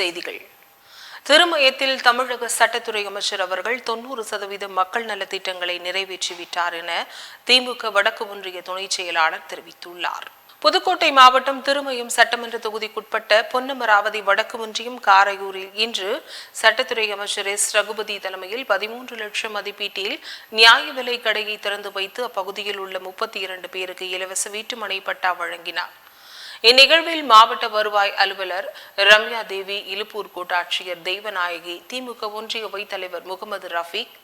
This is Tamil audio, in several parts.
செய்திகள். திருமயத்தில் தமிழக சட்டத்துறை அமைச்சர் அவர்கள் தொண்ணூறு சதவீதம் மக்கள் நலத்திட்டங்களை நிறைவேற்றிவிட்டார் என திமுக வடக்கு ஒன்றிய துணை செயலாளர் தெரிவித்துள்ளார். புதுக்கோட்டை மாவட்டம் திருமயம் சட்டமன்ற தொகுதிக்குட்பட்ட பொன்னமராவதி வடக்கு ஒன்றியம் காரையூரில் இன்று சட்டத்துறை அமைச்சர் எஸ். ரகுபதி தலைமையில் பதிமூன்று லட்சம் மதிப்பீட்டில் நியாய விலை கடையை திறந்து வைத்து அப்பகுதியில் உள்ள முப்பத்தி இரண்டு பேருக்கு இலவச வீட்டுமனை பட்டா வழங்கினார். இந்நிகழ்வில் மாவட்ட வருவாய் அலுவலர் ரம்யா தேவி இலுப்பூர் கோட்டாட்சியர் தெய்வநாயகி திமுக ஒன்றிய வைத்தலைவர் முகமது ரஃபீக்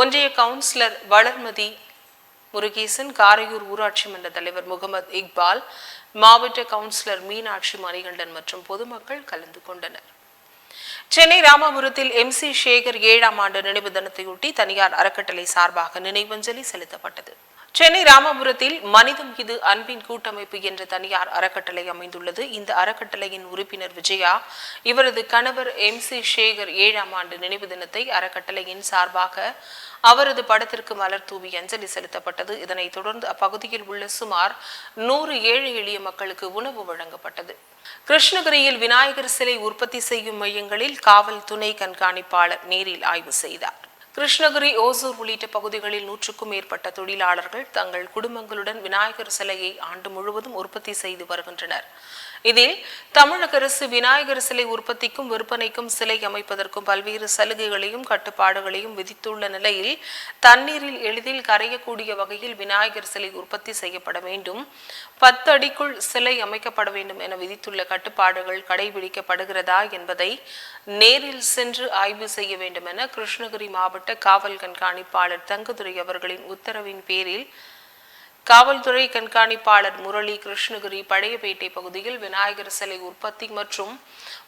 ஒன்றிய கவுன்சிலர் வளர்மதி முருகேசன் காரையூர் ஊராட்சி மன்ற தலைவர் முகமது இக்பால் மாவட்ட கவுன்சிலர் மீனாட்சி மணிகண்டன் மற்றும் பொதுமக்கள் கலந்து கொண்டனர். சென்னை ராமபுரத்தில் எம் சி சேகர் ஏழாம் ஆண்டு நினைவு தினத்தையொட்டி தனியார் அறக்கட்டளை சார்பாக நினைவஞ்சலி செலுத்தப்பட்டது. சென்னை ராமபுரத்தில் மனிதம் இது அன்பின் கூட்டமைப்பு என்ற தனியார் அறக்கட்டளை அமைந்துள்ளது. இந்த அறக்கட்டளையின் உறுப்பினர் விஜயா இவரது கணவர் எம் சி சேகர் ஏழாம் ஆண்டு நினைவு தினத்தை அறக்கட்டளையின் சார்பாக அவரது படத்திற்கு மலர் தூவி அஞ்சலி செலுத்தப்பட்டது. இதனைத் தொடர்ந்து அப்பகுதியில் உள்ள சுமார் நூறு ஏழை எளிய மக்களுக்கு உணவு வழங்கப்பட்டது. கிருஷ்ணகிரியில் விநாயகர் சிலை உற்பத்தி செய்யும் மையங்களில் காவல் துணை கண்காணிப்பாளர் நேரில் ஆய்வு செய்தார். கிருஷ்ணகிரி ஓசூர் உள்ளிட்ட பகுதிகளில் நூற்றுக்கும் மேற்பட்ட தொழிலாளர்கள் தங்கள் குடும்பங்களுடன் விநாயகர் சிலையை ஆண்டு முழுவதும் உற்பத்தி செய்து வருகின்றனர். இதில் தமிழக அரசு விநாயகர் சிலை உற்பத்திக்கும் விற்பனைக்கும் சிலை அமைப்பதற்கும் பல்வேறு சலுகைகளையும் கட்டுப்பாடுகளையும் விதித்துள்ள நிலையில் தண்ணீரில் எளிதில் கரையக்கூடிய வகையில் விநாயகர் சிலை உற்பத்தி செய்யப்பட வேண்டும். பத்து அடிக்குள் சிலை அமைக்கப்பட வேண்டும் என விதித்துள்ள கட்டுப்பாடுகள் கடைபிடிக்கப்படுகிறதா என்பதை நேரில் சென்று ஆய்வு செய்ய வேண்டும் என கிருஷ்ணகிரி மாவட்ட காவல் கண்காணிப்பாளர் தங்கதுரை அவர்களின் உத்தரவின் பேரில் காவல்துறை கண்காணிப்பாளர் முரளி கிருஷ்ணகிரி பழையபேட்டை பகுதியில் விநாயகர் சிலை உற்பத்தி மற்றும்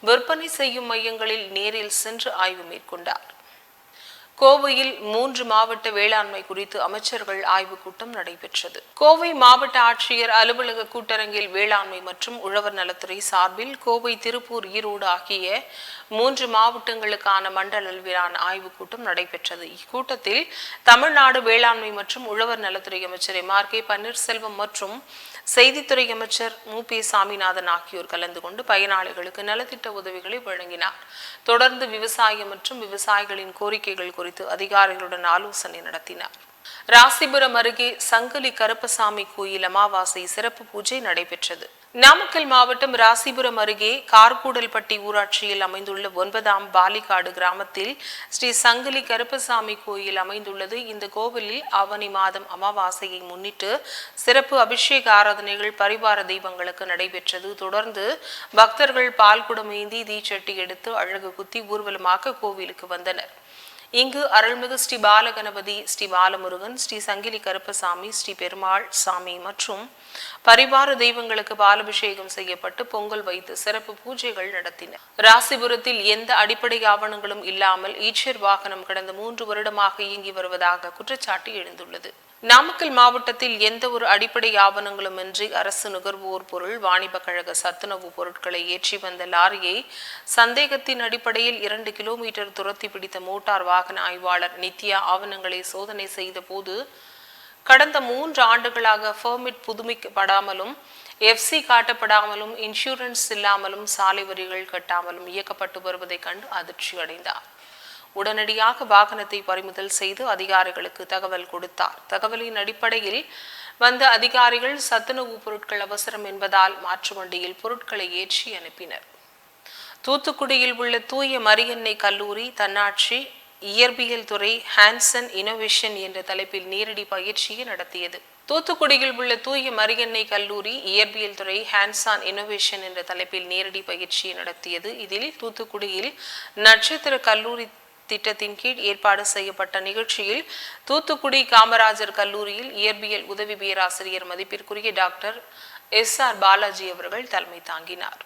விற்பனை செய்யும் மையங்களில் நேரில் சென்று ஆய்வு மேற்கொண்டார். கோவையில் மூன்று மாவட்ட வேளாண்மை குறித்து அமைச்சர்கள் ஆய்வுக் கூட்டம் நடைபெற்றது. கோவை மாவட்ட ஆட்சியர் அலுவலக கூட்டரங்கில் வேளாண்மை மற்றும் உழவர் நலத்துறை சார்பில் கோவை திருப்பூர் ஈரோடு ஆகிய மூன்று மாவட்டங்களுக்கான மண்டல அளவிலான ஆய்வுக் கூட்டம் நடைபெற்றது. இக்கூட்டத்தில் தமிழ்நாடு வேளாண்மை மற்றும் உழவர் நலத்துறை அமைச்சர் எம் ஆர் கே பன்னீர்செல்வம் மற்றும் செய்தித்துறை அமைச்சர் மு. பி. சாமிநாதன் ஆகியோர் கலந்து கொண்டு பயனாளிகளுக்கு நலத்திட்ட உதவிகளை வழங்கினார். தொடர்ந்து விவசாயம் மற்றும் விவசாயிகளின் கோரிக்கைகள் குறித்து அதிகாரிகளுடன் ஆலோசனை நடத்தினார். ராசிபுரம் அருகே சங்கலி கருப்பசாமி கோயில் அமாவாசை சிறப்பு பூஜை நடைபெற்றது. நாமக்கல் மாவட்டம் ராசிபுரம் அருகே கார்கூடல்பட்டி ஊராட்சியில் அமைந்துள்ள ஒன்பதாம் பாலிகாடு கிராமத்தில் ஸ்ரீ சங்கிலி கருப்பசாமி கோயில் அமைந்துள்ளது. இந்த கோவிலில் ஆவணி மாதம் அமாவாசையை முன்னிட்டு சிறப்பு அபிஷேக ஆராதனைகள் பரிவார தெய்வங்களுக்கு நடைபெற்றது. தொடர்ந்து பக்தர்கள் பால்குடம் ஏந்தி தீச்சட்டி எடுத்து அழகு குத்தி ஊர்வலமாக கோவிலுக்கு வந்தனர். இங்கு அருள்மிகு ஸ்ரீ பாலகணபதி ஸ்ரீ பாலமுருகன் ஸ்ரீ சங்கிலி கருப்பசாமி ஸ்ரீ பெருமாள் சாமி மற்றும் பரிவார தெய்வங்களுக்கு பாலபிஷேகம் செய்யப்பட்டு பொங்கல் வைத்து சிறப்பு பூஜைகள் நடத்தின ராசிபுரத்தில் எந்த அடிப்படை ஆவணங்களும் இல்லாமல் ஈச்சர் வாகனம் கடந்த மூன்று வருடமாக இயங்கி வருவதாக குற்றச்சாட்டு எழுந்துள்ளது. நாமக்கல் மாவட்டத்தில் எந்த ஒரு அடிப்படை ஆவணங்களுமின்றி அரசு நுகர்வோர் பொருள் வாணிப கழக சத்துணவு பொருட்களை ஏற்றி வந்த லாரியை சந்தேகத்தின் அடிப்படையில் இரண்டு கிலோமீட்டர் துரத்தி பிடித்த மோட்டார் வாகன ஆய்வாளர் நித்யா ஆவணங்களை சோதனை செய்த போது கடந்த மூன்று ஆண்டுகளாக ஃபர்மிட் புதுப்பிக்கப்படாமலும் எஃப்சி காட்டப்படாமலும் இன்சூரன்ஸ் இல்லாமலும் சாலை வரிகள் கட்டாமலும் இயக்கப்பட்டு வருவதைக் கண்டு அதிர்ச்சி அடைந்தார் உடனடியாக வாகனத்தை பறிமுதல் செய்து அதிகாரிகளுக்கு தகவல் கொடுத்தார். தகவலின் அடிப்படையில் வந்த அதிகாரிகள் சத்துணவு பொருட்கள் அவசரம் என்பதால் மாற்று வண்டியில் பொருட்களை ஏற்றி அனுப்பினர். தூத்துக்குடியில் உள்ள தூய மரியன்னை கல்லூரி தன்னாட்சி இயற்பியல் துறை ஹான்சன் இனோவேஷன் என்ற தலைப்பில் நேரடி பயிற்சியை நடத்தியது. தூத்துக்குடியில் உள்ள தூய மரியன்னை கல்லூரி இயற்பியல் துறை ஹான்சான் இனோவேஷன் என்ற தலைப்பில் நேரடி பயிற்சியை நடத்தியது. இதில் தூத்துக்குடியில் நட்சத்திர கல்லூரி திட்டத்தின் கீழ் ஏற்பாடு செய்யப்பட்ட நிகழ்ச்சியில் தூத்துக்குடி காமராஜர் கல்லூரியில் இயற்பியல் உதவி பேராசிரியர் மதிப்பிற்குரிய டாக்டர் எஸ் ஆர் பாலாஜி அவர்கள் தலைமை தாங்கினார்.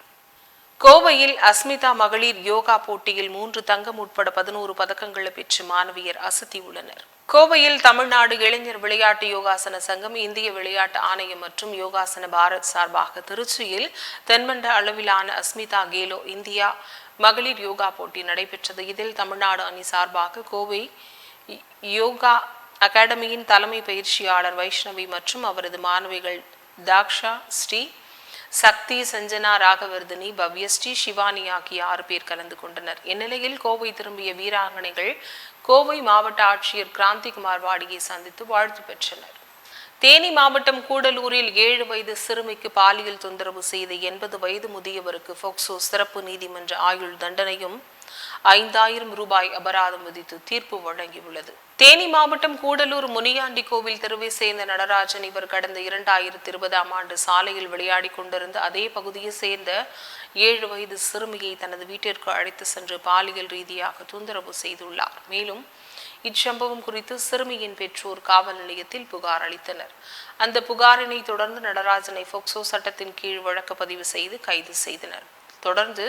கோவையில் அஸ்மிதா மகளிர் யோகா போட்டியில் மூன்று தங்கம் உட்பட பதினோரு பதக்கங்களை பெற்று மாணவியர் அசத்தி உள்ளனர். கோவையில் தமிழ்நாடு இளைஞர் விளையாட்டு யோகாசன சங்கம் இந்திய விளையாட்டு ஆணையம் மற்றும் யோகாசன பாரத் சார்பாக திருச்சியில் தென்மண்ட அளவிலான அஸ்மிதா கேலோ இந்தியா மகளிர் யோகா போட்டி நடைபெற்றது. இதில் தமிழ்நாடு அணி சார்பாக கோவை யோகா அகாடமியின் தலைமை பயிற்சியாளர் வைஷ்ணவி மற்றும் அவரது மாணவிகள் தாக்ஷா ஸ்ரீ சக்தி சஞ்சனா ராகவர்தினி பவ்யஸ்ரீ சிவானி ஆகிய ஆறு பேர் கலந்து கொண்டனர். இந்நிலையில் கோவை திரும்பிய வீராங்கனைகள் கோவை மாவட்ட ஆட்சியர் கிராந்திகுமார் வாடியை சந்தித்து வாழ்த்து பெற்றனர். தேனி மாவட்டம் கூடலூரில் ஏழு வயது சிறுமிக்கு பாலியல் தொந்தரவு செய்த எண்பது வயது முதியவருக்கு போக்சோ சிறப்பு நீதிமன்ற ஆயுள் தண்டனையும் ஐந்தாயிரம் ரூபாய் அபராதம் விதித்து தீர்ப்பு வழங்கியுள்ளது. தேனி மாவட்டம் கூடலூர் முனியாண்டி கோவில் தெருவை சேர்ந்த நடராஜன் இவர் கடந்த இரண்டாயிரத்தி இருபதாம் ஆண்டு சாலையில் விளையாடி கொண்டிருந்த அதே பகுதியை சேர்ந்த ஏழு வயது சிறுமியை தனது வீட்டிற்கு அழைத்து சென்று பாலியல் ரீதியாக தொந்தரவு செய்துள்ளார். மேலும் இச்சம்பவம் குறித்து சிறுமியின் பெற்றோர் காவல் நிலையத்தில் புகார் அளித்தனர். அந்த புகாரினை தொடர்ந்து நடராஜனை போக்சோ சட்டத்தின் கீழ் வழக்கு பதிவு செய்து கைது செய்தனர். தொடர்ந்து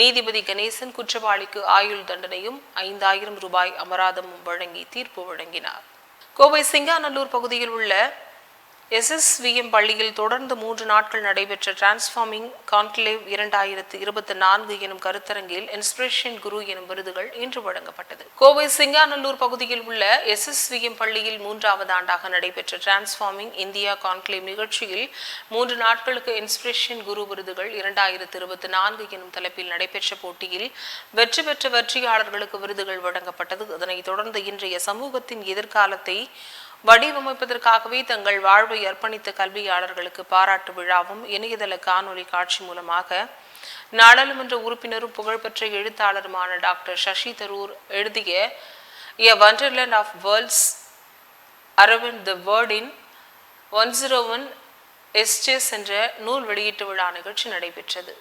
நீதிபதி கணேசன் குற்றவாளிக்கு ஆயுள் தண்டனையும் ஐந்தாயிரம் ரூபாய் அபராதமும் வழங்கி தீர்ப்பு வழங்கினார். கோவை சிங்காநல்லூர் பகுதியில் உள்ள எஸ்எஸ்விஎம் பள்ளியில் தொடர்ந்து மூன்று நாட்கள் நடைபெற்ற டிரான்ஸ்ஃபார்மிங் கான்க்ளேவ் இரண்டாயிரத்து இருபத்தி நான்கு எனும் கருத்தரங்கில் இன்ஸ்பிரேஷன் குரு எனும் விருதுகள் இன்று வழங்கப்பட்டது. கோவை சிங்காநல்லூர் பகுதியில் உள்ள எஸ்எஸ்விஎம் பள்ளியில் மூன்றாவது ஆண்டாக நடைபெற்ற டிரான்ஸ்ஃபார்மிங் இந்தியா கான்க்ளேவ் நிகழ்ச்சியில் மூன்று நாட்களுக்கு இன்ஸ்பிரேஷன் குரு விருதுகள் இரண்டாயிரத்து இருபத்தி நான்கு எனும் தலைப்பில் நடைபெற்ற போட்டியில் வெற்றி பெற்ற வெற்றியாளர்களுக்கு விருதுகள் வழங்கப்பட்டது. அதனைத் தொடர்ந்து இன்றைய சமூகத்தின் எதிர்காலத்தை வடிவமைப்பதற்காகவே தங்கள் வாழ்வை அர்ப்பணித்த கல்வியாளர்களுக்கு பாராட்டு விழாவும் இணையதள காணொலி காட்சி மூலமாக நாடாளுமன்ற உறுப்பினரும் புகழ்பெற்ற எழுத்தாளருமான டாக்டர் சசி தரூர் எழுதிய a wonderland of worlds Aravind the வேர்டின் one zero one எஸ்டேஸ் என்ற நூல் வெளியீட்டு விழா நிகழ்ச்சி நடைபெற்றது.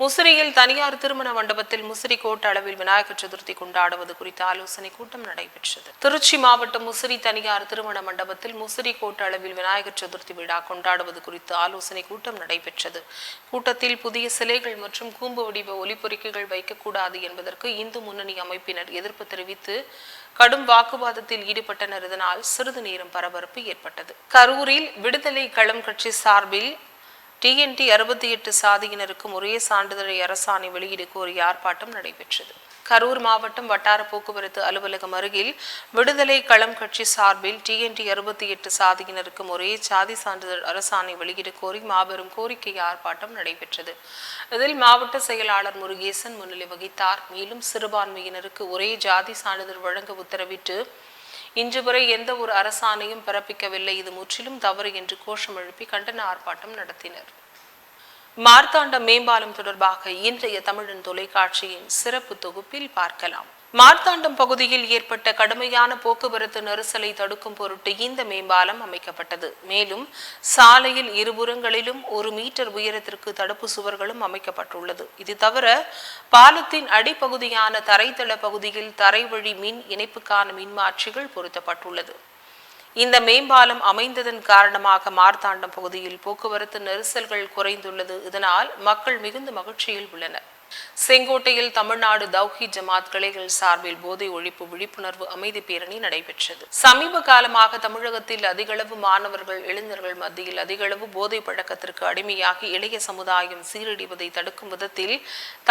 முசிறியில் தனியார் திருமண மண்டபத்தில் முசிறி கோட்ட அளவில் விநாயகர் சதுர்த்தி கொண்டாடுவது குறித்த ஆலோசனை கூட்டம் நடைபெற்றது. திருச்சி மாவட்டம் முசிறி தனியார் திருமண மண்டபத்தில் முசிறி கோட்ட அளவில் விநாயகர் சதுர்த்தி விழா கொண்டாடுவது குறித்து ஆலோசனை கூட்டம் நடைபெற்றது. கூட்டத்தில் புதிய சிலைகள் மற்றும் கூம்பு வடிவ ஒலிபொறிக்கைகள் வைக்கக்கூடாது என்பதற்கு இந்து முன்னணி அமைப்பினர் எதிர்ப்பு தெரிவித்து கடும் வாக்குவாதத்தில் ஈடுபட்டனர் இதனால் சிறிது நேரம் பரபரப்பு ஏற்பட்டது. கரூரில் விடுதலை களம் கட்சி சார்பில் டிஎன்டி அறுபத்தி எட்டு சாதியினருக்கும் ஒரே சான்றிதழை அரசாணை வெளியீடு கோரி ஆர்ப்பாட்டம் நடைபெற்றது. கரூர் மாவட்டம் வட்டார போக்குவரத்து அலுவலகம் அருகில் விடுதலை களம் கட்சி சார்பில் டிஎன்டி அறுபத்தி எட்டு சாதியினருக்கும் ஒரே சாதி சான்றிதழ் அரசாணை வெளியிட கோரி மாபெரும் கோரிக்கை ஆர்ப்பாட்டம் நடைபெற்றது. இதில் மாவட்ட செயலாளர் முருகேசன் முன்னிலை வகித்தார். மேலும் சிறுபான்மையினருக்கு ஒரே ஜாதி சான்றிதழ் வழங்க உத்தரவிட்டு இன்று வரை எந்த ஒரு அரசாணையும் பிறப்பிக்கவில்லை. இது முற்றிலும் தவறு என்று கோஷம் எழுப்பி கண்டன ஆர்ப்பாட்டம் நடத்தினர். மார்த்தாண்ட மேம்பாலம் தொடர்பாக இன்றைய தமிழன் தொலைக்காட்சியின் சிறப்பு தொகுப்பில் பார்க்கலாம். மார்த்தாண்டம் பகுதியில் ஏற்பட்ட கடுமையான போக்குவரத்து நெரிசலை தடுக்கும் பொருட்டு இந்த மேம்பாலம் அமைக்கப்பட்டது. மேலும் சாலையில் இருபுறங்களிலும் ஒரு மீட்டர் உயரத்திற்கு தடுப்பு சுவர்களும் அமைக்கப்பட்டுள்ளது. இது தவிர பாலத்தின் அடிப்பகுதியான தரைத்தள பகுதியில் தரைவழி மின் இணைப்புக்கான மின்மாற்றிகள் பொருத்தப்பட்டுள்ளது. இந்த மேம்பாலம் அமைந்ததன் காரணமாக மார்த்தாண்டம் பகுதியில் போக்குவரத்து நெரிசல்கள் குறைந்துள்ளது. இதனால் மக்கள் மிகுந்த மகிழ்ச்சியில் உள்ளனர். செங்கோட்டையில் தமிழ்நாடு தௌஹி ஜமாத் கிளைகள் சார்பில் போதை ஒழிப்பு விழிப்புணர்வு அமைதி பேரணி நடைபெற்றது. சமீப காலமாக தமிழகத்தில் அதிகளவு மாணவர்கள் இளைஞர்கள் மத்தியில் அதிகளவு போதை பழக்கத்திற்கு அடிமையாகி இளைய சமுதாயம் சீரடிவதை தடுக்கும் விதத்தில்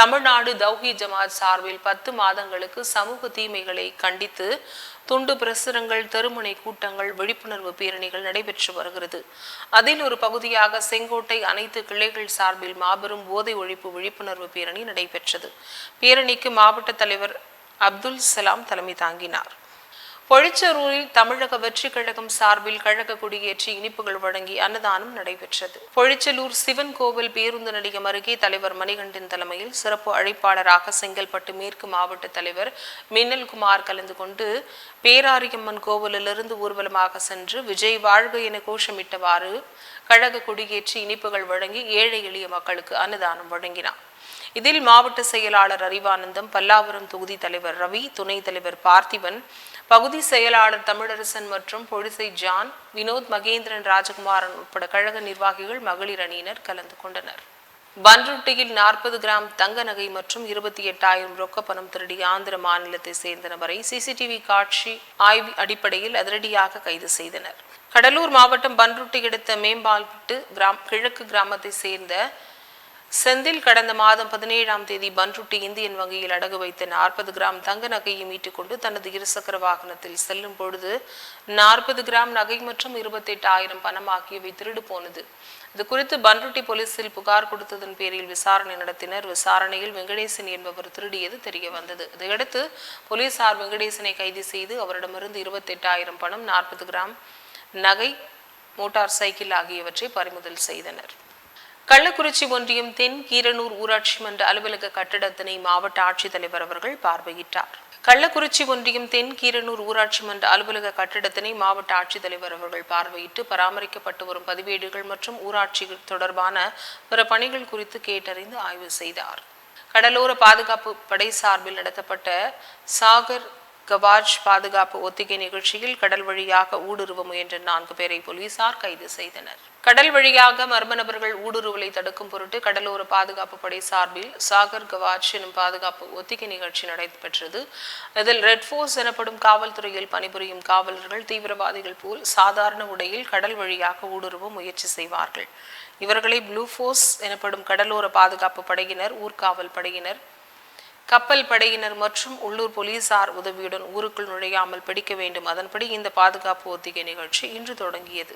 தமிழ்நாடு தௌஹி ஜமாத் சார்பில் பத்து மாதங்களுக்கு சமூக தீமைகளை கண்டித்து துண்டு பிரசுரங்கள் தெருமுனை கூட்டங்கள் விழிப்புணர்வு பேரணிகள் நடைபெற்று வருகிறது. அதில் ஒரு பகுதியாக செங்கோட்டை அனைத்து கிளைகள் சார்பில் மாபெரும் போதை ஒழிப்பு விழிப்புணர்வு பேரணி நடைபெற்றது. பேரணிக்கு மாவட்ட தலைவர் அப்துல் சலாம் தலைமை தாங்கினார். பொழிச்சரூரில் தமிழக வெற்றி கழகம் சார்பில் கழக கொடியேற்றி இனிப்புகள் வழங்கி அன்னதானம் நடைபெற்றது. பொழிச்சலூர் சிவன் கோவில் பேருந்து நிலையம் அருகே தலைவர் மணிகண்டன் தலைமையில் சிறப்பு அழைப்பாளராக செங்கல்பட்டு மேற்கு மாவட்ட தலைவர் மின்னல்குமார் கலந்து கொண்டு பேராரியம்மன் கோவிலிலிருந்து ஊர்வலமாக சென்று விஜய் வாழ்க என கோஷமிட்டவாறு கழக கொடியேற்றி இனிப்புகள் வழங்கி ஏழை எளிய மக்களுக்கு அன்னதானம் வழங்கினார். இதில் மாவட்ட செயலாளர் அறிவானந்தம் பல்லாவரம் தொகுதி தலைவர் ரவி துணைத் தலைவர் பார்த்திபன் பகுதி செயலாளர் தமிழரசன் மற்றும் பொழிசை ஜான் வினோத் மகேந்திரன் ராஜகுமாரன் உட்பட கழக நிர்வாகிகள் மகளிர் அணியினர் கலந்து கொண்டனர். பன்ருட்டியில் நாற்பது கிராம் தங்க நகை மற்றும் இருபத்தி எட்டாயிரம் ரொக்க பணம் திருடி ஆந்திர மாநிலத்தை சேர்ந்த நபரை சிசிடிவி காட்சி ஆய்வு அடிப்படையில் அதிரடியாக கைது செய்தனர். கடலூர் மாவட்டம் பன்ருட்டி அடுத்த மேம்பால்பட்டு கிராம் கிழக்கு கிராமத்தை சேர்ந்த செந்தில் கடந்த மாதம் பதினேழாம் தேதி பன்ருட்டி இந்தியன் வங்கியில் அடகு வைத்த நாற்பது கிராம் தங்க நகையை மீட்டுக்கொண்டு தனது இருசக்கர வாகனத்தில் செல்லும் பொழுது நாற்பது கிராம் நகை மற்றும் இருபத்தெட்டாயிரம் பணம் ஆகியவை திருடு போனது. இது குறித்து பன்ருட்டி போலீசில் புகார் கொடுத்ததன் பேரில் விசாரணை நடத்தினர். விசாரணையில் வெங்கடேசன் என்பவர் திருடியது தெரிய வந்தது. இதையடுத்து போலீசார் வெங்கடேசனை கைது செய்து அவரிடமிருந்து இருபத்தெட்டாயிரம் பணம் நாற்பது கிராம் நகை மோட்டார் சைக்கிள் ஆகியவற்றை பறிமுதல் செய்தனர். கள்ளக்குறிச்சி ஒன்றியம் தென் கீரனூர் ஊராட்சி மன்ற அலுவலக கட்டடத்தினை மாவட்ட ஆட்சித்தலைவர் அவர்கள் பார்வையிட்டார். கள்ளக்குறிச்சி ஒன்றியம் தென் கீரனூர் ஊராட்சி மன்ற அலுவலக கட்டிடத்தினை மாவட்ட ஆட்சித்தலைவர் அவர்கள் பார்வையிட்டு பராமரிக்கப்பட்டு வரும் பதிவேடுகள் மற்றும் ஊராட்சி தொடர்பான பிற பணிகள் குறித்து கேட்டறிந்து ஆய்வு செய்தார். கடலோர பாதுகாப்பு படை சார்பில் நடத்தப்பட்ட சாகர் கவாஜ் பாதுகாப்பு ஒத்திகை நிகழ்ச்சியில் கடல் வழியாக ஊடுருவ முயன்ற நான்கு பேரை போலீசார் கைது செய்தனர். கடல் வழியாக மர்ம நபர்கள் ஊடுருவலை தடுக்கும் பொருட்டு கடலோர பாதுகாப்பு படை சார்பில் சாகர் கவாஜ் எனும் பாதுகாப்பு ஒத்திகை நிகழ்ச்சி நடைபெற்றது. இதில் ரெட் ஃபோர்ஸ் எனப்படும் காவல்துறையில் பணிபுரியும் காவலர்கள் தீவிரவாதிகள் போல் சாதாரண உடையில் கடல் வழியாக ஊடுருவ முயற்சி செய்வார்கள். இவர்களை ப்ளூ ஃபோர்ஸ் எனப்படும் கடலோர பாதுகாப்பு படையினர் ஊர்காவல் படையினர் கப்பல் படையினர் மற்றும் உள்ளூர் போலீசார் உதவியுடன் ஊருக்குள் நுழையாமல் பிடிக்க வேண்டும். அதன்படி இந்த பாதுகாப்பு ஒத்திகை நிகழ்ச்சி இன்று தொடங்கியது.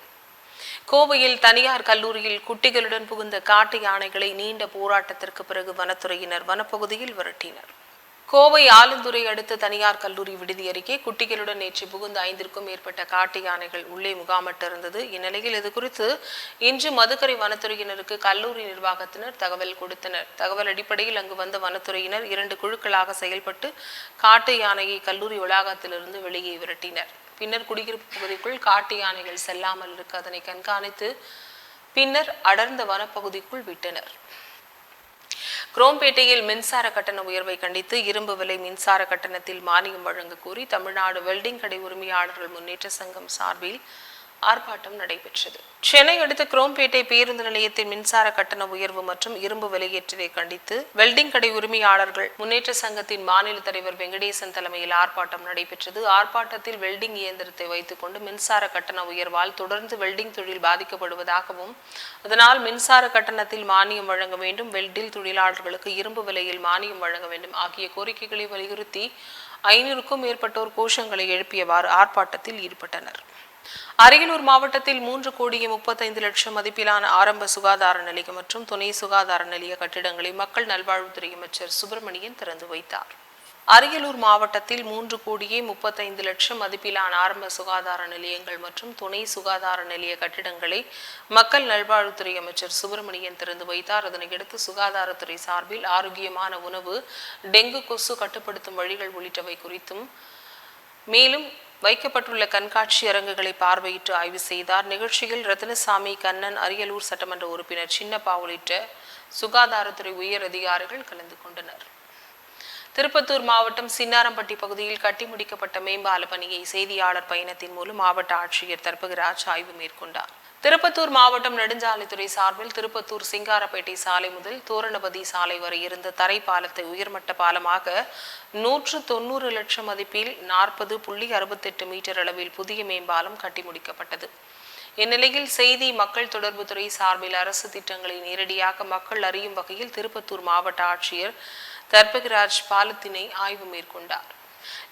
கோவையில் தனியார் கல்லூரியில் குட்டிகளுடன் புகுந்த காட்டு யானைகளை நீண்ட போராட்டத்திற்கு பிறகு வனத்துறையினர் வனப்பகுதியில் விரட்டினர். கோவை ஆலந்துறை அடுத்த தனியார் கல்லூரி விடுதி அருகே குட்டிகளுடன் நேற்று புகுந்து ஐந்திற்கும் மேற்பட்ட காட்டு யானைகள் உள்ளே முகாமிட்டிருந்தது. இந்நிலையில் இது குறித்து இன்று மதுக்கரை வனத்துறையினருக்கு கல்லூரி நிர்வாகத்தினர் தகவல் கொடுத்தனர். தகவல் அடிப்படையில் அங்கு வந்த வனத்துறையினர் இரண்டு குழுக்களாக செயல்பட்டு காட்டு யானையை கல்லூரி வளாகத்திலிருந்து வெளியே விரட்டினர். பின்னர் குடியிருப்பு பகுதிக்குள் காட்டு யானைகள் செல்லாமல் இருக்க அதனை கண்காணித்து பின்னர் அடர்ந்த வனப்பகுதிக்குள் விட்டனர். குரோம்பேட்டையில் மின்சார கட்டண உயர்வை கண்டித்து இரும்பு விலை மின்சார கட்டணத்தில் மானியம் வழங்க கோரி தமிழ்நாடு வெல்டிங் கடை உரிமையாளர்கள் முன்னேற்ற சங்கம் சார்பில் ஆர்ப்பாட்டம் நடைபெற்றது. சென்னை அடுத்த குரோம்பேட்டை பேருந்து நிலையத்தின் மின்சார கட்டண உயர்வு மற்றும் இரும்பு வெளியேற்றதை கண்டித்து வெல்டிங் கடை உரிமையாளர்கள் முன்னேற்ற சங்கத்தின் மாநில தலைவர் வெங்கடேசன் தலைமையில் ஆர்ப்பாட்டம் நடைபெற்றது. ஆர்ப்பாட்டத்தில் வெல்டிங் இயந்திரத்தை வைத்துக்கொண்டு மின்சார கட்டண உயர்வால் தொடர்ந்து வெல்டிங் தொழில் பாதிக்கப்படுவதாகவும் அதனால் மின்சார கட்டணத்தில் மானியம் வழங்க வேண்டும் வெல்டில் தொழிலாளர்களுக்கு இரும்பு விலையில் மானியம் வழங்க வேண்டும் ஆகிய கோரிக்கைகளை வலியுறுத்தி ஐநூறுக்கும் மேற்பட்டோர் கோஷங்களை எழுப்பியவாறு ஆர்ப்பாட்டத்தில் ஈடுபட்டனர். அரியலூர் மாவட்டத்தில் மூன்று கோடியே முப்பத்தைந்து லட்சம் மதிப்பிலான ஆரம்ப சுகாதார நிலையம் மற்றும் துணை சுகாதார நிலைய கட்டிடங்களை மக்கள் நல்வாழ்வுத்துறை அமைச்சர் சுப்பிரமணியன் திறந்து வைத்தார். அரியலூர் மாவட்டத்தில் மூன்று கோடியே முப்பத்தைந்து லட்சம் மதிப்பிலான ஆரம்ப சுகாதார நிலையங்கள் மற்றும் துணை சுகாதார நிலைய கட்டிடங்களை மக்கள் நல்வாழ்வுத்துறை அமைச்சர் சுப்பிரமணியன் திறந்து வைத்தார். அதனையடுத்து சுகாதாரத்துறை சார்பில் ஆரோக்கியமான உணவு டெங்கு கொசு கட்டுப்படுத்தும் வழிகள் உள்ளிட்டவை குறித்தும் மேலும் வைக்கப்பட்டுள்ள கண்காட்சி அரங்குகளை பார்வையிட்டு ஆய்வு செய்தார். நிகழ்ச்சியில் ரத்னசாமி கண்ணன் அரியலூர் சட்டமன்ற உறுப்பினர் சின்னப்பா உள்ளிட்ட சுகாதாரத்துறை உயர் அதிகாரிகள் கலந்து கொண்டனர். திருப்பத்தூர் மாவட்டம் சின்னாரம்பட்டி பகுதியில் கட்டி முடிக்கப்பட்ட மேம்பால பணியை செய்தியாளர் பயணத்தின் மூலம் மாவட்ட ஆட்சியர் தர்பகராஜ் ஆய்வு மேற்கொண்டார். திருப்பத்தூர் மாவட்டம் நெடுஞ்சாலைத்துறை சார்பில் திருப்பத்தூர் சிங்காரப்பேட்டை சாலை முதல் தோரணபதி சாலை வரை இருந்த தரை பாலத்தை உயர்மட்ட பாலமாக நூற்று தொண்ணூறு லட்சம் மதிப்பில் நாற்பது புள்ளி அறுபத்தெட்டு மீட்டர் அளவில் புதிய மேம்பாலம் கட்டி முடிக்கப்பட்டது. இந்நிலையில் செய்தி மக்கள் தொடர்புத்துறை சார்பில் அரசு திட்டங்களை நேரடியாக மக்கள் அறியும் வகையில் திருப்பத்தூர் மாவட்ட ஆட்சியர் தர்பகராஜ் பாலத்தினை ஆய்வு மேற்கொண்டார்.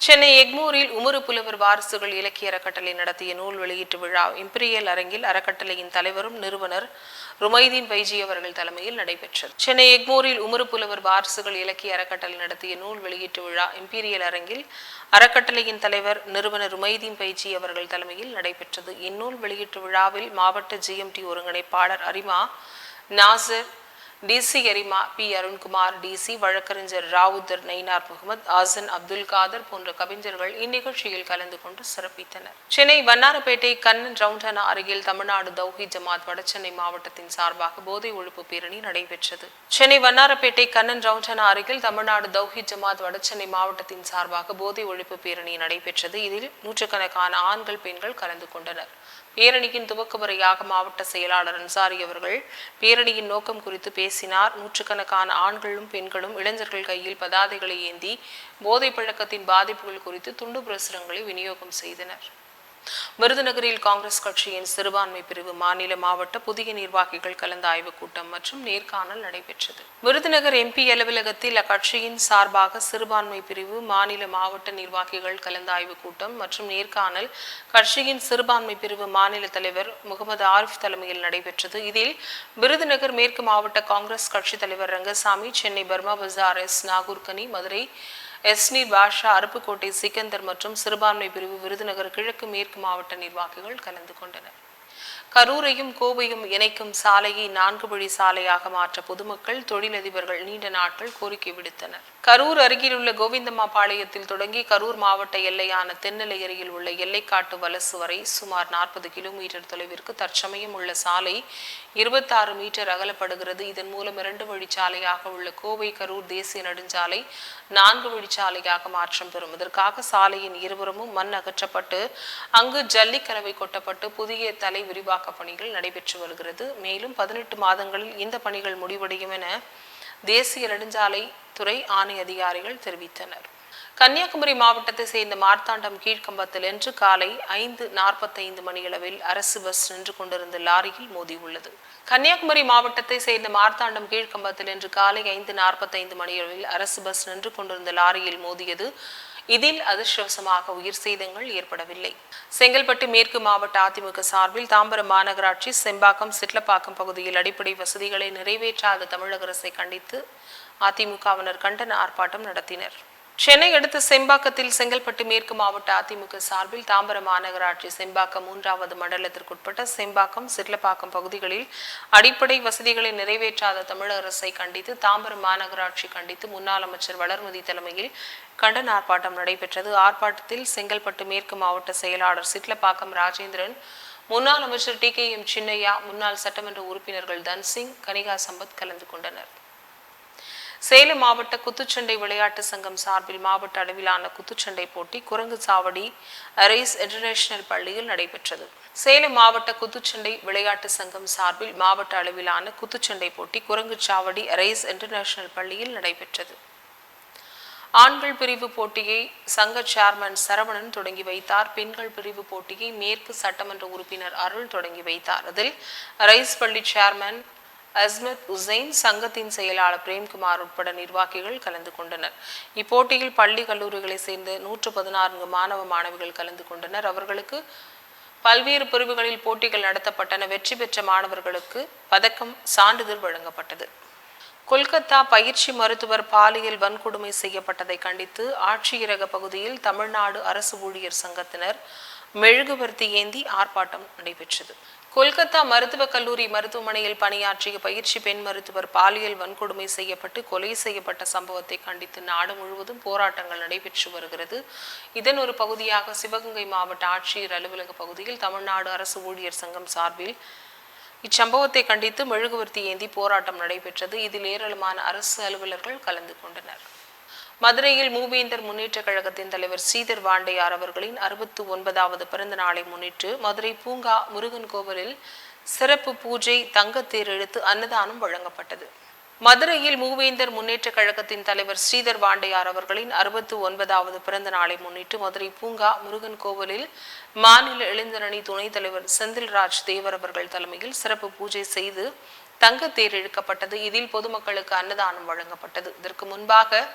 சென்னை எக்மூரில் உமறு புலவர் வாரிசுகள் இலக்கிய அறக்கட்டளை நடத்திய நூல் வெளியீட்டு விழா இம்பீரியல் அரங்கில் அறக்கட்டளையின் தலைவரும் நிறுவனர் ருமைதீன் வைஜி அவர்கள் தலைமையில் நடைபெற்றது. சென்னை எக்மூரில் உமறு புலவர் வாரிசுகள் இலக்கிய அறக்கட்டளை நடத்திய நூல் வெளியீட்டு விழா இம்பீரியல் அரங்கில் அறக்கட்டளையின் தலைவர் நிறுவனர் ருமைதீன் பைஜி அவர்கள் தலைமையில் நடைபெற்றது. இந்நூல் வெளியீட்டு விழாவில் மாவட்ட ஜிஎம்டி ஒருங்கிணைப்பாளர் அரிமா நாசர் டிசி எரிமா பி அருண்குமார் டிசி வழக்கறிஞர் ராவுத்தர் நைனார் முகமது ஆசன் அப்துல் காதர் போன்ற கவிஞர்கள் இந்நிகழ்ச்சியில் கலந்து கொண்டு சிறப்பித்தனர். சென்னை வண்ணாரப்பேட்டை கண்ணன் ரவுண்டானா அருகில் தமிழ்நாடு தௌஹி ஜமாத் வடசென்னை மாவட்டத்தின் சார்பாக போதை ஒழிப்பு பேரணி நடைபெற்றது. சென்னை வண்ணாரப்பேட்டை கண்ணன் ரவுண்டானா அருகில் தமிழ்நாடு தௌஹி ஜமாத் வடசென்னை மாவட்டத்தின் சார்பாக போதை ஒழிப்பு பேரணி நடைபெற்றது. இதில் நூற்றுக்கணக்கான ஆண்கள் பெண்கள் கலந்து கொண்டனர். பேரணியின் துவக்க உரையாக மாவட்ட செயலாளர் அன்சாரி அவர்கள் பேரணியின் நோக்கம் குறித்து பேசினார். நூற்றுக்கணக்கான ஆண்களும் பெண்களும் இளைஞர்கள் கையில் பதாதைகளை ஏந்தி போதை பழக்கத்தின் பாதிப்புகள் குறித்து துண்டு பிரசுரங்களை விநியோகம் செய்தனர். விருதுநகரில் காங்கிரஸ் கட்சியின் சிறுபான்மை பிரிவு மாநில மாவட்ட புதிய நிர்வாகிகள் கலந்த ஆய்வுக் கூட்டம் மற்றும் நேர்காணல் நடைபெற்றது. விருதுநகர் எம்பி அலுவலகத்தில் அக்கட்சியின் சார்பாக சிறுபான்மை பிரிவு மாநில மாவட்ட நிர்வாகிகள் கலந்த ஆய்வுக் கூட்டம் மற்றும் நேர்காணல் கட்சியின் சிறுபான்மை பிரிவு மாநில தலைவர் முகமது ஆரிஃப் தலைமையில் நடைபெற்றது. இதில் விருதுநகர் மேற்கு மாவட்ட காங்கிரஸ் கட்சி தலைவர் ரங்கசாமி சென்னை பர்மா பஜார் எஸ் நாகூர்கனி மதுரை எஸ்னி பாஷா அருப்புக்கோட்டை சிக்கந்தர் மற்றும் சிறுபான்மை பிரிவு விருதுநகர் கிழக்கு மேற்கு மாவட்ட நிர்வாகிகள் கலந்து கொண்டனர். கரூரையும் கோவையும் இணைக்கும் சாலையை நான்கு வழி சாலையாக மாற்ற பொதுமக்கள் தொழிலதிபர்கள் நீண்ட நாட்கள் கோரிக்கை விடுத்தனர். கரூர் அருகிலுள்ள கோவிந்தம்மா பாளையத்தில் தொடங்கி கரூர் மாவட்ட எல்லையான தென்னலையரியில் உள்ள எல்லைக்காட்டு வலசு வரை சுமார் நாற்பது கிலோமீட்டர் தொலைவிற்கு தற்சமயம் உள்ள சாலை இருபத்தாறு மீட்டர் அகலப்படுகிறது. இதன் மூலம் இரண்டு வழிச்சாலையாக உள்ள கோவை கரூர் தேசிய நெடுஞ்சாலை நான்கு வழிச்சாலையாக மாற்றம் பெறும். இதற்காக சாலையின் இருபுறமும் மண் அகற்றப்பட்டு அங்கு ஜல்லிக்கலவை கொட்டப்பட்டு புதிய தலை விரிவாக்க பணிகள் நடைபெற்று வருகிறது. மேலும் பதினெட்டு மாதங்களில் இந்த பணிகள் முடிவடையும் என தேசிய நெடுஞ்சாலை துறை ஆணை அதிகாரிகள் தெரிவித்தனர். கன்னியாகுமரி மாவட்டத்தை சேர்ந்த மார்த்தாண்டம் கீழ்கம்பத்தில் இன்று காலை ஐந்து நாற்பத்தைந்து மணியளவில் அரசு பஸ் நின்று கொண்டிருந்த லாரியில் மோதியுள்ளது. கன்னியாகுமரி மாவட்டத்தை சேர்ந்த மார்த்தாண்டம் கீழ்கம்பத்தில் இன்று காலை ஐந்து நாற்பத்தைந்து மணியளவில் அரசு பஸ் நின்று கொண்டிருந்த லாரியில் மோதியது இதில் அதிர்ஷ்டவசமாக உயிர் சேதங்கள் ஏற்படவில்லை. செங்கல்பட்டு மேற்கு மாவட்ட அதிமுக சார்பில் தாம்பரம் மாநகராட்சி செம்பாக்கம் சிட்லப்பாக்கம் பகுதியில் அடிப்படை வசதிகளை நிறைவேற்றாத தமிழக அரசை கண்டித்து அதிமுகவினர் கண்டன ஆர்ப்பாட்டம் நடத்தினர். சென்னை அடுத்த செம்பாக்கத்தில் செங்கல்பட்டு மேற்கு மாவட்ட அதிமுக சார்பில் தாம்பரம் மாநகராட்சி செம்பாக்கம் மூன்றாவது மண்டலத்திற்குட்பட்ட செம்பாக்கம் சிட்லப்பாக்கம் பகுதிகளில் அடிப்படை வசதிகளை நிறைவேற்றாத தமிழக அரசை கண்டித்து தாம்பரம் மாநகராட்சி கண்டித்து முன்னாள் அமைச்சர் வளர்மதி தலைமையில் கண்டன ஆர்ப்பாட்டம் நடைபெற்றது. ஆர்ப்பாட்டத்தில் செங்கல்பட்டு மேற்கு மாவட்ட செயலாளர் சிட்லப்பாக்கம் ராஜேந்திரன் முன்னாள் அமைச்சர் டி கே எம் சின்னையா முன்னாள் சட்டமன்ற உறுப்பினர்கள் தன்சிங் கனிகா சம்பத் கலந்து கொண்டனர். சேலம் மாவட்ட குத்துச்சண்டை விளையாட்டு சங்கம் சார்பில் மாவட்ட அளவிலான குத்துச்சண்டை போட்டி குரங்கு சாவடி ரேஸ் இன்டர்நேஷனல் பள்ளியில் நடைபெற்றது. சேலம் மாவட்ட குத்துச்சண்டை விளையாட்டு சங்கம் சார்பில் மாவட்ட அளவிலான குத்துச்சண்டை போட்டி குரங்கு சாவடி அரைஸ் இன்டர்நேஷனல் பள்ளியில் நடைபெற்றது. ஆண்கள் பிரிவு போட்டியை சங்க சேர்மன் சரவணன் தொடங்கி வைத்தார். பெண்கள் பிரிவு போட்டியை மேற்கு சட்டமன்ற உறுப்பினர் அருள் தொடங்கி வைத்தார். அதில் ரைஸ் பள்ளி சேர்மன் அஸ்மத் உசைன் சங்கத்தின் செயலாளர் பிரேம்குமார் உட்பட நிர்வாகிகள் கலந்து கொண்டனர். இப்போட்டியில் பள்ளி கல்லூரிகளை சேர்ந்த நூற்று பதினான்கு மாணவ மாணவிகள் கலந்து கொண்டனர். அவர்களுக்கு பல்வேறு பிரிவுகளில் போட்டிகள் நடத்தப்பட்டன. வெற்றி பெற்ற மாணவர்களுக்கு பதக்கம் சான்றிதழ் வழங்கப்பட்டது. கொல்கத்தா பயிற்சி மருத்துவர் பாலியல் வன்கொடுமை செய்யப்பட்டதை கண்டித்து ஆட்சியரக பகுதியில் தமிழ்நாடு அரசு ஊழியர் சங்கத்தினர் மெழுகுவர்த்தி ஏந்தி ஆர்ப்பாட்டம் நடைபெற்றது. கொல்கத்தா மருத்துவக் கல்லூரி மருத்துவமனையில் பணியாற்றிய பயிற்சி பெண் மருத்துவர் பாலியல் வன்கொடுமை செய்யப்பட்டு கொலை செய்யப்பட்ட சம்பவத்தை கண்டித்து நாடு முழுவதும் போராட்டங்கள் நடைபெற்று வருகிறது. இதன் ஒரு பகுதியாக சிவகங்கை மாவட்ட ஆட்சியர் அலுவலக பகுதியில் தமிழ்நாடு அரசு ஊழியர் சங்கம் சார்பில் இச்சம்பவத்தை கண்டித்து மெழுகுவர்த்தி ஏந்தி போராட்டம் நடைபெற்றது. இதில் ஏராளமான அரசு அலுவலர்கள் கலந்து கொண்டனர். மதுரையில் மூவேந்தர் முன்னேற்ற கழகத்தின் தலைவர் ஸ்ரீதர் வாண்டையார் அவர்களின் அறுபத்து ஒன்பதாவது பிறந்த நாளை முன்னிட்டு மதுரை பூங்கா முருகன் கோவிலில் சிறப்பு பூஜை தங்கத்தேர் இழுத்து அன்னதானம் வழங்கப்பட்டது. மதுரையில் மூவேந்தர் முன்னேற்ற கழகத்தின் தலைவர் ஸ்ரீதர் வாண்டையார் அவர்களின் அறுபத்து ஒன்பதாவது பிறந்த நாளை முன்னிட்டு மதுரை பூங்கா முருகன் கோவிலில் மாநில இளைஞரணி துணைத் தலைவர் செந்தில்ராஜ் தேவர் அவர்கள் தலைமையில் சிறப்பு பூஜை செய்து தங்கத்தேர் இழுக்கப்பட்டது. இதில் பொதுமக்களுக்கு அன்னதானம் வழங்கப்பட்டது. இதற்கு முன்பாக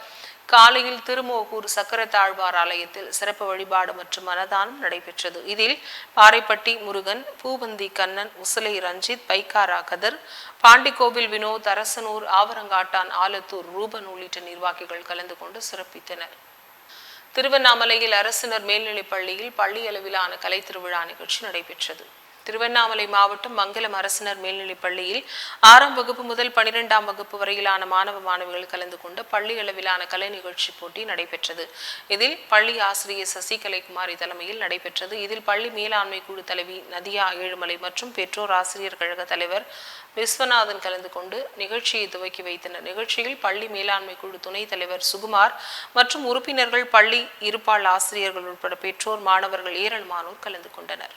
காலையில் திருமோகூர் சக்கரத்தாழ்வார் ஆலயத்தில் சிறப்பு வழிபாடு மற்றும் அன்னதானம் நடைபெற்றது. இதில் பாறைப்பட்டி முருகன் பூவந்தி கண்ணன் உசிலை ரஞ்சித் பைக்காரா கதர் பாண்டிக்கோவில் வினோத் அரசனூர் ஆவரங்காட்டான் ஆலத்தூர் ரூபன் உள்ளிட்ட நிர்வாகிகள் கலந்து கொண்டு சிறப்பித்தனர். திருவண்ணாமலையில் அரசினர் மேல்நிலைப் பள்ளியில் பள்ளி அளவிலான கலை திருவிழா நிகழ்ச்சி நடைபெற்றது. திருவண்ணாமலை மாவட்டம் மங்கலம் அரசினர் மேல்நிலைப் பள்ளியில் ஆறாம் வகுப்பு முதல் பனிரெண்டாம் வகுப்பு வரையிலான மாணவ மாணவிகள் கலந்து கொண்ட பள்ளி அளவிலான கலை நிகழ்ச்சி போட்டி நடைபெற்றது. இதில் பள்ளி ஆசிரியர் சசிகலைக்குமாரி தலைமையில் நடைபெற்றது. இதில் பள்ளி மேலாண்மை குழு தலைவி நதியா ஏழுமலை மற்றும் பெற்றோர் ஆசிரியர் கழக தலைவர் விஸ்வநாதன் கலந்து கொண்டு நிகழ்ச்சியை துவக்கி வைத்தனர். நிகழ்ச்சியில் பள்ளி மேலாண்மை குழு துணைத் தலைவர் சுகுமார் மற்றும் உறுப்பினர்கள் பள்ளி இருப்பாள் ஆசிரியர்கள் உட்பட பெற்றோர் மாணவர்கள் ஏராளமானோர் கலந்து கொண்டனர்.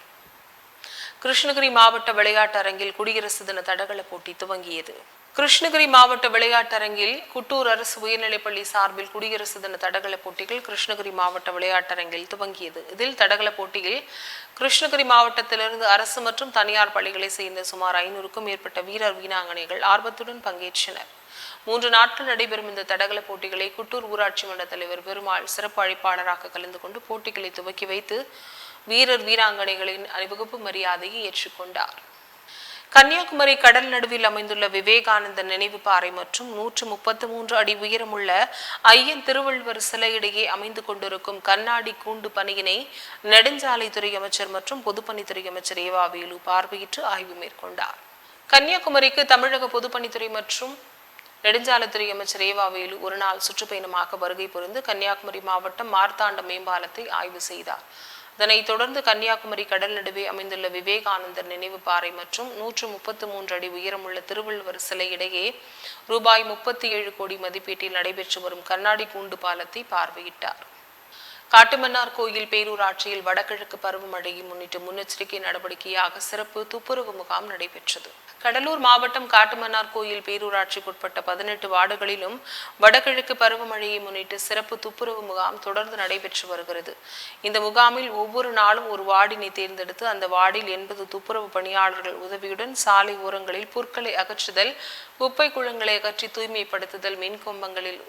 கிருஷ்ணகிரி மாவட்ட விளையாட்டு அரங்கில் குடியரசு தின தடகள போட்டி துவங்கியது. கிருஷ்ணகிரி மாவட்ட விளையாட்டரங்கில் குட்டூர் அரசு உயர்நிலைப்பள்ளி சார்பில் குடியரசு தின தடகள போட்டிகள் கிருஷ்ணகிரி மாவட்ட விளையாட்டரங்கில் துவங்கியது. இதில் தடகள போட்டியில் கிருஷ்ணகிரி மாவட்டத்திலிருந்து அரசு மற்றும் தனியார் பள்ளிகளை சேர்ந்த சுமார் ஐநூறுக்கும் மேற்பட்ட வீரர் வீராங்கனைகள் ஆர்வத்துடன் பங்கேற்றனர். மூன்று நாட்கள் நடைபெறும் இந்த தடகள போட்டிகளை குட்டூர் ஊராட்சி மன்ற தலைவர் பெருமாள் சிறப்பு அழைப்பாளராக கலந்து கொண்டு போட்டிகளை துவக்கி வைத்து வீரர் வீராங்கனைகளின் அணிவகுப்பு மரியாதையை ஏற்றுக்கொண்டார். கன்னியாகுமரி கடல் நடுவில் அமைந்துள்ள விவேகானந்த நினைவு பாறை மற்றும் நூற்று முப்பத்தி மூன்று அடி உயரமுள்ள ஐயன் திருவள்ளுவர் சிலை இடையே அமைந்து கொண்டிருக்கும் கண்ணாடி கூண்டு பணியினை நெடுஞ்சாலைத்துறை அமைச்சர் மற்றும் பொதுப்பணித்துறை அமைச்சர் ஏவா வேலு பார்வையிட்டு ஆய்வு மேற்கொண்டார். கன்னியாகுமரிக்கு தமிழக பொதுப்பணித்துறை மற்றும் நெடுஞ்சாலைத்துறை அமைச்சர் ஏவா வேலு ஒரு நாள் சுற்றுப்பயணமாக வருகை புரிந்து கன்னியாகுமரி மாவட்டம் மார்த்தாண்ட மேம்பாலத்தை ஆய்வு செய்தார். இதனைத் தொடர்ந்து கன்னியாகுமரி கடல் நடுவே அமைந்துள்ள விவேகானந்தர் நினைவு பாறை மற்றும் நூற்று முப்பத்து மூன்று அடி உயரமுள்ள திருவள்ளுவர் சிலை இடையே ரூபாய் முப்பத்தி ஏழு கோடி மதிப்பீட்டில் நடைபெற்று வரும் கண்ணாடி கூண்டு பாலத்தை பார்வையிட்டார். காட்டுமன்னார் கோயில் பேரூராட்சியில் வடகிழக்கு பருவமழையை முன்னிட்டு முன்னெச்சரிக்கை நடவடிக்கையாக சிறப்பு துப்புரவு முகாம் நடைபெற்றது. கடலூர் மாவட்டம் காட்டுமன்னார் கோயில் பேரூராட்சிக்குட்பட்ட பதினெட்டு வார்டுகளிலும் வடகிழக்கு பருவமழையை முன்னிட்டு சிறப்பு துப்புரவு முகாம் தொடர்ந்து நடைபெற்று வருகிறது. இந்த முகாமில் ஒவ்வொரு நாளும் ஒரு வார்டினை தேர்ந்தெடுத்து அந்த வார்டில் எண்பது துப்புரவு பணியாளர்கள் உதவியுடன் சாலை ஓரங்களில் புற்களை அகற்றுதல் குப்பை குளங்களை அகற்றி தூய்மைப்படுத்துதல் மின் கொம்பங்களில்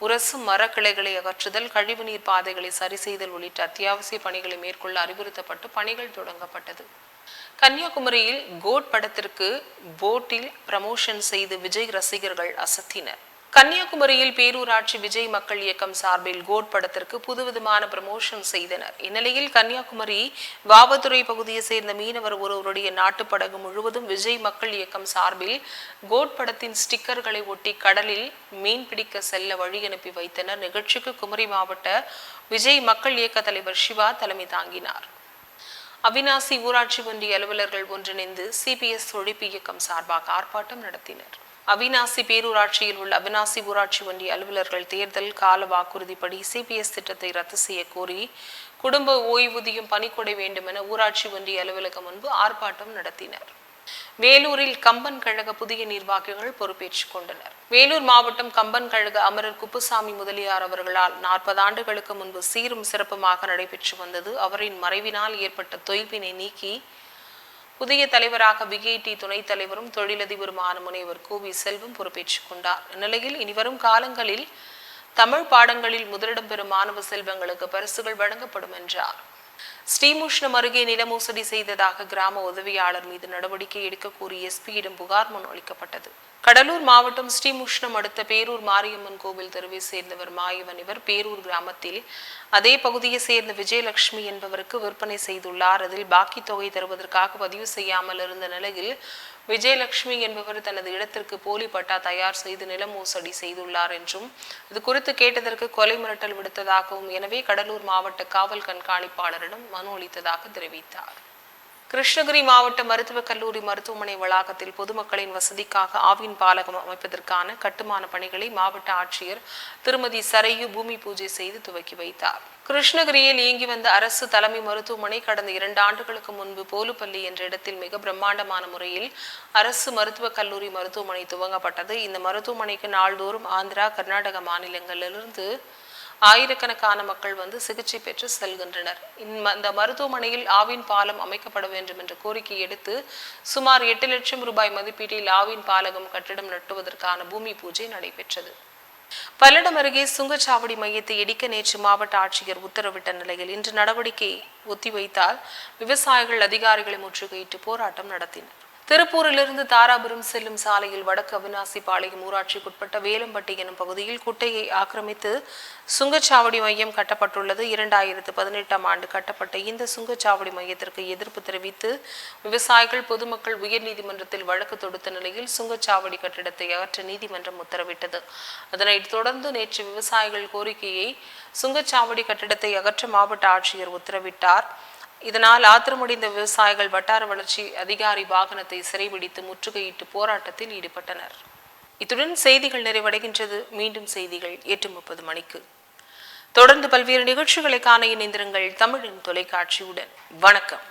உரசு மரக்கிளைகளை அகற்றுதல் கழிவுநீர் பாதைகளை சரி செய்தல் உள்ளிட்ட அத்தியாவசிய பணிகளை மேற்கொள்ள அறிவுறுத்தப்பட்டு பணிகள் தொடங்கப்பட்டது. கன்னியாகுமரியில் கோட் படத்திற்கு போட்டில் பிரமோஷன் செய்து விஜய் ரசிகர்கள் அசத்தினர். கன்னியாகுமரியில் பேரூராட்சி விஜய் மக்கள் இயக்கம் சார்பில் கோட் படத்திற்கு புதுவிதமான ப்ரமோஷன் செய்தனர். இந்நிலையில் கன்னியாகுமரி வாவத்துறை பகுதியை சேர்ந்த மீனவர் ஒருவருடைய நாட்டுப்படகு முழுவதும் விஜய் மக்கள் இயக்கம் சார்பில் கோட் படத்தின் ஸ்டிக்கர்களை ஒட்டி கடலில் மீன் பிடிக்க செல்ல வழி அனுப்பி வைத்தனர். நிகழ்ச்சிக்கு குமரி மாவட்ட விஜய் மக்கள் இயக்க தலைவர் சிவா தலைமை தாங்கினார். அவினாசி ஊராட்சி ஒன்றிய அலுவலர்கள் ஒன்றிணைந்து சிபிஎஸ் ஒழிப்பு இயக்கம் சார்பாக ஆர்ப்பாட்டம் நடத்தினர். அவினாசி பேரூராட்சியில் உள்ள அவினாசி ஊராட்சி ஒன்றிய அலுவலர்கள் தேர்தல் கால வாக்குறுதிப்படி சிபிஎஸ் திட்டத்தை ரத்து செய்ய கோரி குடும்ப ஓய்வூதியம் பணிக்கொடை வேண்டும் என ஊராட்சி ஒன்றிய அலுவலகம் முன்பு ஆர்ப்பாட்டம் நடத்தினர். வேலூரில் கம்பன் கழக புதிய நிர்வாகிகள் பொறுப்பேற்றுக் கொண்டனர். வேலூர் மாவட்டம் கம்பன் கழக அமரர் குப்புசாமி முதலியார் அவர்களால் நாற்பது ஆண்டுகளுக்கு முன்பு சீரும் சிறப்புமாக நடைபெற்று வந்தது. அவரின் மறைவினால் ஏற்பட்ட தொய்வினை நீக்கி புதிய தலைவராக பிகேடி துணைத் தலைவரும் தொழிலதிபருமான முனைவர் கோவி செல்வம் பொறுப்பேற்றுக் கொண்டார். இந்நிலையில் இனிவரும் காலங்களில் தமிழ் பாடங்களில் முதலிடம் பெறும் மாணவ செல்வங்களுக்கு பரிசுகள் வழங்கப்படும் என்றார். ஸ்ரீமுஷ்ணம் அருகே நிலமோசடி செய்ததாக கிராம உதவியாளர் மீது நடவடிக்கை எடுக்க கோரி எஸ்பியிடம் புகார் மனு அளிக்கப்பட்டது. கடலூர் மாவட்டம் ஸ்ரீமுஷ்ணம் அடுத்த பேரூர் மாரியம்மன் கோவில் தெருவை சேர்ந்தவர் மாயவன். இவர் பேரூர் கிராமத்தில் அதே பகுதியை சேர்ந்த விஜயலட்சுமி என்பவருக்கு விற்பனை செய்துள்ளார். அதில் பாக்கி தொகை தருவதற்காக பதிவு செய்யாமல் இருந்த நிலையில் விஜயலட்சுமி என்பவர் தனது இடத்திற்கு போலி பட்டா தயார் செய்து நில மோசடி செய்துள்ளார் என்றும் இது குறித்து கேட்டதற்கு கொலை மிரட்டல் விடுத்ததாகவும் எனவே கடலூர் மாவட்ட காவல் கண்காணிப்பாளரிடம் மனு அளித்ததாக தெரிவித்தார். கிருஷ்ணகிரி மாவட்ட மருத்துவக் கல்லூரி மருத்துவமனை வளாகத்தில் பொதுமக்களின் வசதிக்காக ஆவின் பாலகம் அமைப்பதற்கான கட்டுமான பணிகளை மாவட்ட ஆட்சியர் திருமதி சரையு பூமி பூஜை செய்து துவக்கி வைத்தார். கிருஷ்ணகிரியில் இயங்கி வந்த அரசு தலைமை மருத்துவமனை கடந்த இரண்டு ஆண்டுகளுக்கு முன்பு போலுப்பள்ளி என்ற இடத்தில் மிக பிரம்மாண்டமான முறையில் அரசு மருத்துவக் கல்லூரி மருத்துவமனை துவங்கப்பட்டது. இந்த மருத்துவமனைக்கு நாள்தோறும் ஆந்திரா கர்நாடக மாநிலங்களிலிருந்து ஆயிரக்கணக்கான மக்கள் வந்து சிகிச்சை பெற்று செல்கின்றனர். இந்த மருத்துவமனையில் ஆவின் பாலம் அமைக்கப்பட வேண்டும் என்ற கோரிக்கை எடுத்து சுமார் எட்டு லட்சம் ரூபாய் மதிப்பீட்டில் ஆவின் பாலகம் கட்டிடம் நட்டுவதற்கான பூமி பூஜை நடைபெற்றது. பல்லடம் அருகே சுங்கச்சாவடி மையத்தை இடிக்க நேற்று மாவட்ட ஆட்சியர் உத்தரவிட்ட நிலையில் இன்று நடவடிக்கை ஒத்திவைத்தால் விவசாயிகள் அதிகாரிகளை முற்றுகையிட்டு போராட்டம் நடத்தினர். திருப்பூரிலிருந்து தாராபுரம் செல்லும் சாலையில் வடக்கு அவினாசி பாளையம் ஊராட்சிக்குட்பட்ட வேலம்பட்டி எனும் பகுதியில் குட்டையை ஆக்கிரமித்து சுங்கச்சாவடி மையம் கட்டப்பட்டுள்ளது. இரண்டாயிரத்து பதினெட்டாம் ஆண்டு கட்டப்பட்ட இந்த சுங்கச்சாவடி மையத்திற்கு எதிர்ப்பு தெரிவித்து விவசாயிகள் பொதுமக்கள் உயர்நீதிமன்றத்தில் வழக்கு தொடுத்த நிலையில் சுங்கச்சாவடி கட்டிடத்தை அகற்ற நீதிமன்றம் உத்தரவிட்டது. அதனைத் தொடர்ந்து நேற்று விவசாயிகள் கோரிக்கையை சுங்கச்சாவடி கட்டிடத்தை அகற்ற மாவட்ட ஆட்சியர் உத்தரவிட்டார். இதனால் ஆத்திரமடைந்த விவசாயிகள் வட்டார வளர்ச்சி அதிகாரி வாகனத்தை சிறைபிடித்து முற்றுகையிட்டு போராட்டத்தில் ஈடுபட்டனர். இத்துடன் செய்திகள் நிறைவடைகின்றது. மீண்டும் செய்திகள் எட்டு முப்பது மணிக்கு. தொடர்ந்து பல்வேறு நிகழ்ச்சிகளை காண இணைந்திருங்கள் தமிழின் தொலைக்காட்சியுடன். வணக்கம்.